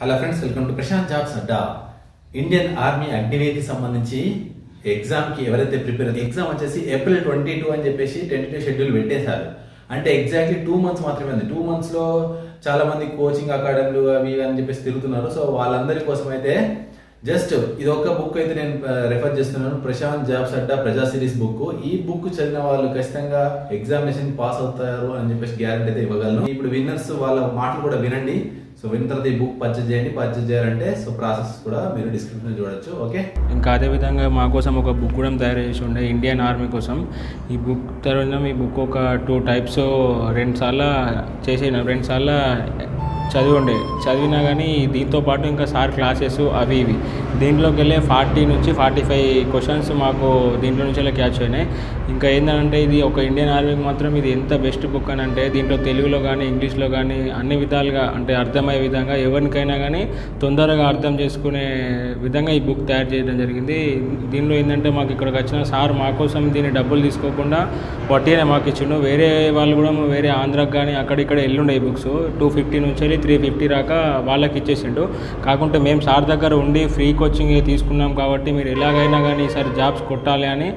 Hello friends welcome to Prashant jobs Adda Indian army అగ్నివేదికి సంబంధించి ఎగ్జామ్కి ఎవరైతే ప్రిపేర్ ఎగ్జామ్ వచ్చేసి ఏప్రిల్ ట్వంటీ టూ అని చెప్పేసి టెంటేటివ్ షెడ్యూల్ పెట్టేశారు. అంటే ఎగ్జాక్ట్లీ టూ మంత్స్ మాత్రమే ఉంది. టూ మంత్స్లో చాలా మంది కోచింగ్ అకాడమీలు అవి అని చెప్పేసి తిరుగుతున్నారు. సో వాళ్ళందరి కోసం అయితే జస్ట్ ఇది ఒక బుక్ అయితే నేను రెఫర్ చేస్తున్నాను. ప్రశాంత్ జాబ్స్ అడ్డా ప్రజా సిరీస్ బుక్ ఈ బుక్ చదివిన వాళ్ళు ఖచ్చితంగా ఎగ్జామినేషన్ పాస్ అవుతారు అని చెప్పేసి గ్యారంటీ అయితే ఇవ్వగలను. ఇప్పుడు విన్నర్స్ వాళ్ళ మాటలు కూడా వినండి. సో విన్న తర్వాత ఈ బుక్ పర్చేజ్ చేయండి. పర్చేజ్ చేయాలంటే సో ప్రాసెస్ కూడా మీరు డిస్క్రిప్షన్ చూడొచ్చు. ఓకే ఇంకా అదేవిధంగా మా కోసం ఒక బుక్ కూడా తయారు చేసి ఉండే ఇండియన్ ఆర్మీ కోసం. ఈ బుక్ తర్వాత ఈ బుక్ ఒక టూ టైప్స్ రెండు సార్లు చేసిన రెండు సార్లు చదివి ఉండే. చదివినా కానీ దీంతో పాటు ఇంకా సార్ క్లాసెస్ అవి ఇవి. దీంట్లోకి వెళ్ళే ఫార్టీ నుంచి ఫార్టీ ఫైవ్ క్వశ్చన్స్ మాకు దీంట్లో నుంచి వెళ్ళి క్యాచ్ అయినాయి. ఇంకా ఏంటంటే ఇది ఒక ఇండియన్ ఆర్మీకి మాత్రం ఇది ఎంత బెస్ట్ బుక్ అని అంటే దీంట్లో తెలుగులో కానీ ఇంగ్లీష్లో కానీ అన్ని విధాలుగా అంటే అర్థమయ్యే విధంగా ఎవరికైనా కానీ తొందరగా అర్థం చేసుకునే విధంగా ఈ బుక్ తయారు చేయడం జరిగింది. దీనిలో ఏంటంటే మాకు ఇక్కడికి వచ్చిన సార్ మా కోసం దీన్ని డబ్బులు తీసుకోకుండా వడ్డీనే మాకు ఇచ్చిండు. వేరే వాళ్ళు కూడా వేరే ఆంధ్రాకి కానీ అక్కడిక్కడ ఎల్లుండే ఈ బుక్స్. టూ ఫిఫ్టీ నుంచి వెళ్ళి త్రీ ఫిఫ్టీ రాక వాళ్ళకి ఇచ్చేసిండు. కాకుంటే మేము సార్ దగ్గర ఉండి ఫ్రీ కోచింగ్ తీసుకున్నాం కాబట్టి మీరు ఎలాగైనా కానీ ఈసారి జాబ్స్ కొట్టాలి అని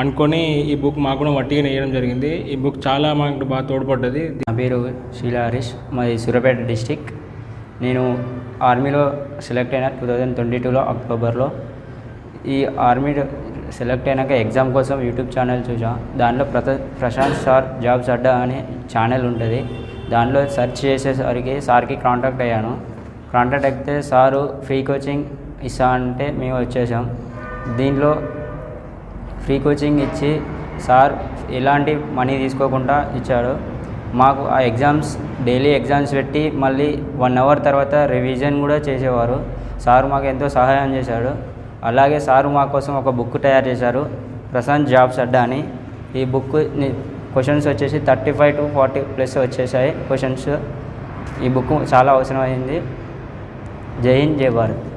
అనుకొని ఈ బుక్ మాకు కూడా వట్టిగా వేయడం జరిగింది. ఈ బుక్ చాలా మాకు బాగా తోడ్పడ్డది. నా పేరు శీలా హరీష్ మాది సూర్యాపేట డిస్టిక్. నేను ఆర్మీలో సెలెక్ట్ అయిన టూ థౌజండ్ ట్వంటీ టూలో అక్టోబర్లో. ఈ ఆర్మీ సెలెక్ట్ అయినాక ఎగ్జామ్ కోసం యూట్యూబ్ ఛానల్ చూసా. దానిలో ప్రత ప్రశాంత్ సార్ జాబ్స్ అడ్డా అనే ఛానల్ ఉంటుంది. దానిలో సెర్చ్ చేసేసరికి సార్కి కాంటాక్ట్ అయ్యాను. కాంటాక్ట్ అయితే సారు ఫ్రీ కోచింగ్ ఇస్తా అంటే మేము వచ్చేసాం. దీనిలో ఫ్రీ కోచింగ్ ఇచ్చి సార్ ఎలాంటి మనీ తీసుకోకుండా ఇచ్చాడు. మాకు ఆ ఎగ్జామ్స్ డైలీ ఎగ్జామ్స్ పెట్టి మళ్ళీ వన్ అవర్ తర్వాత రివిజన్ కూడా చేసేవారు. సార్ మాకు ఎంతో సహాయం చేశాడు. అలాగే సార్ మా కోసం ఒక బుక్ తయారు చేశారు. ప్రశాంత్ జాబ్స్ అడ్డా అని. ఈ బుక్ క్వశ్చన్స్ వచ్చేసి thirty five to forty plus వచ్చేసాయి క్వశ్చన్స్. ఈ బుక్ చాలా అవసరమైంది. జై హింద్ జై భారత్.